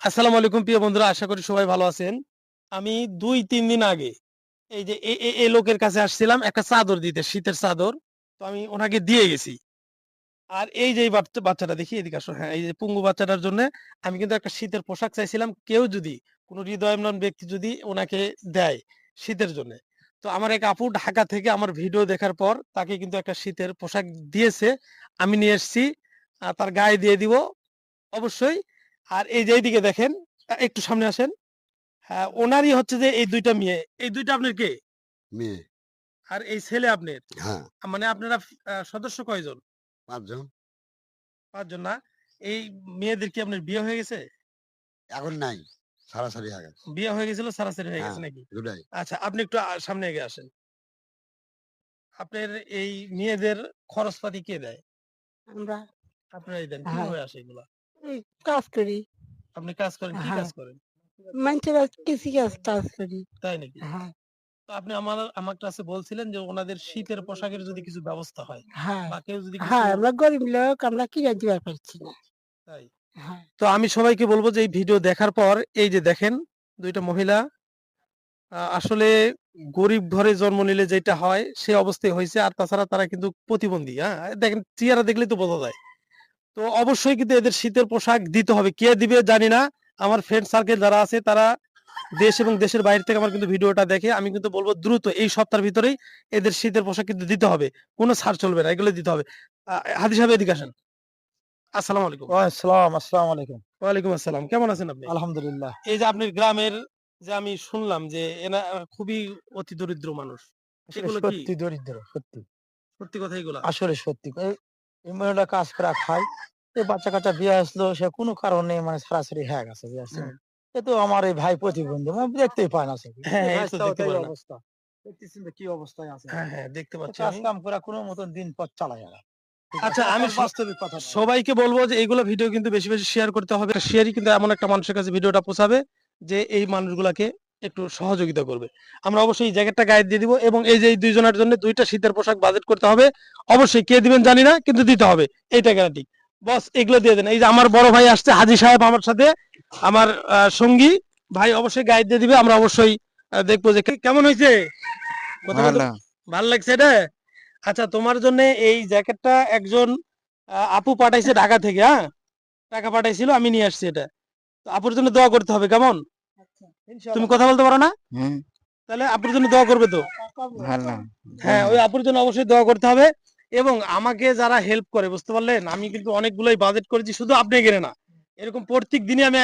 আসসালামু আলাইকুম, প্রিয় বন্ধুরা, আশা করি সবাই ভালো আছেন। আমি দুই, তিন দিন আগে এই যে এ- লোকের কাছে আসছিলাম একটা চাদর দিতে, শীতের চাদর। তো আমি ওনাকে দিয়ে গেছি। আর এই যে বাচ্চাটা দেখি, এদিকে আসো। হ্যাঁ এই যে পুঙ্গু বাচ্চাটার জন্য আমি কিন্তু একটা শীতের পোশাক চাইছিলাম। কেউ যদি, কোনো হৃদয়মান ব্যক্তি যদি ওনাকে দেয় শীতের জন্য। তো আমার এক আপু ঢাকা থেকে আমার ভিডিও দেখার পর তাকে কিন্তু একটা শীতের পোশাক দিয়েছে। আমি নিয়ে এসেছি তার গায়ে দিয়ে দিব। অবশ্যই আর এই যে এইদিকে দেখেন একটু সামনে আসেন। হ্যাঁ ওনারই হচ্ছে যে এই দুইটা মেয়ে। এই দুইটা আপনার কে? মেয়ে। আর এই ছেলে আপনার? হ্যাঁ। মানে আপনারা সদস্য কয়জন? পাঁচজন। পাঁচজন না? এই মেয়েদের কি আপনার বিয়ে হয়ে গেছে? এখন নাই সারাসারি হয়ে গেছে। বিয়ে হয়ে গেছিল সারাসারি হয়ে গেছে হ্যাঁ। নাকি? দুটাই। আচ্ছা আপনি একটু সামনে এগিয়ে আসেন। আপনার এই মেয়েদের খরচপাতি কে দেয়? আমরা। আপনারাই দেন হ্যাঁ। কীভাবে আসে এগুলা? এই কাজ করি। আপনি কাজ করেন কি হ্যাঁ। কাজ করেন? মানুষের কৃষি কাজ কাজ করি। তাই নাকি? হ্যাঁ। তো আপনি আমার আমার কাছে বলছিলেন যে ওনাদের শীতের পোশাকের যদি কিছু ব্যবস্থা হয় হ্যাঁ। বা কেউ যদি হ্যাঁ আমরা গরিব লোক আমরা কিনে দিতে পারছি না। তাই। হ্যাঁ। তো আমি সবাইকে বলব যে এই ভিডিও দেখার পর এই যে দেখেন দুইটা মহিলা আহ, আসলে গরিব ঘরে জন্ম নিলে যেটা হয় সে অবস্থায় হয়েছে আর তাছাড়া তারা কিন্তু প্রতিবন্ধী হ্যাঁ? দেখেন চেহারা দেখলেই তো বোঝা যায়। তো অবশ্যই কিন্তু এদের শীতের পোশাক দিতে হবে। কে দিবে জানি না। আমার ফ্রেন্ড সার্কেল যারা আছে তারা দেশ এবং দেশের বাইরে থেকে আমার কিন্তু ভিডিওটা দেখে আমি কিন্তু বলব দ্রুত এই সপ্তাহের ভিতরেই এদের শীতের পোশাক কিন্তু দিতে হবে। কোনো ছাড় চলবে না এগুলো দিতে হবে। হাদি সাহেব এদিকে আসেন। আসসালামু আলাইকুম। আসসালাম আসসালামু আলাইকুম ওয়ালাইকুম আসসালাম কেমন আছেন আপনি? আলহামদুলিল্লাহ। এই যে আপনার গ্রামের যে আমি শুনলাম যে এনা খুবই অতি দরিদ্র মানুষ সত্যি দরিদ্র সত্যি। সত্যি কথা এগুলা? আসলে সত্যি। এই কাজ করে খায়। এই বাচ্চা কাচ্চা বিয়ে আসলো সে কোনো কারণে মানে সরাসরি হয়ে গেছে হুম। এ তো আমার এই ভাই প্রতিবন্ধী মানে দেখতেই পায় না সে। হ্যাঁ। অবস্থা। দেখতেছেন কি অবস্থায় আছে। হ্যাঁ হ্যাঁ দেখতে পাচ্ছি কাজ। কাম করে কোনো মতন দিন পথ চালায় না। আচ্ছা, আমি বাস্তবিক কথা সবাইকে বলব যে এইগুলো ভিডিও কিন্তু বেশি বেশি শেয়ার করতে হবে। শেয়ারই কিন্তু এমন একটা মানুষের কাছে ভিডিওটা পৌঁছাবে যে এই মানুষগুলাকে একটু সহযোগিতা করবে। আমরা অবশ্যই এই জ্যাকেটটা গায়ে দিয়ে দিব এবং এই যে এই দুইজনের জন্য দুইটা শীতের পোশাক বাজেট করতে হবে অবশ্যই কে দিবেন জানি না কিন্তু দিতে হবে এইটা গ্যারান্টি বস এগুলো দিয়ে দেন। এই যে আমার বড় ভাই আসছে হাজি সাহেব আমার সাথে আমার সঙ্গী ভাই অবশ্যই গায়ে দিয়ে দিবে আমরা অবশ্যই দেখব যে কেমন হয়েছে? ভালো। লাগছে এটা? আচ্ছা তোমার জন্য এই জ্যাকেটটা একজন আপু পাঠাইছে ঢাকা থেকে হ্যাঁ? টাকা পাঠাইছিল আমি নিয়ে আসছি এটা। আপুর জন্য দোয়া করতে হবে কেমন? তুমি কথা বলতে পারো না? তাহলে আপুর জন্য দোয়া করবে তো? হ্যাঁ ওই আপুর জন্য অবশ্যই দোয়া করতে হবে। এবং আমাকে যারা হেল্প করে বুঝতে পারলেন? আমি কিন্তু অনেকগুলোই বাজেট করেছি শুধু আপনি গেলে না। এরকম প্রত্যেক দিনে আমি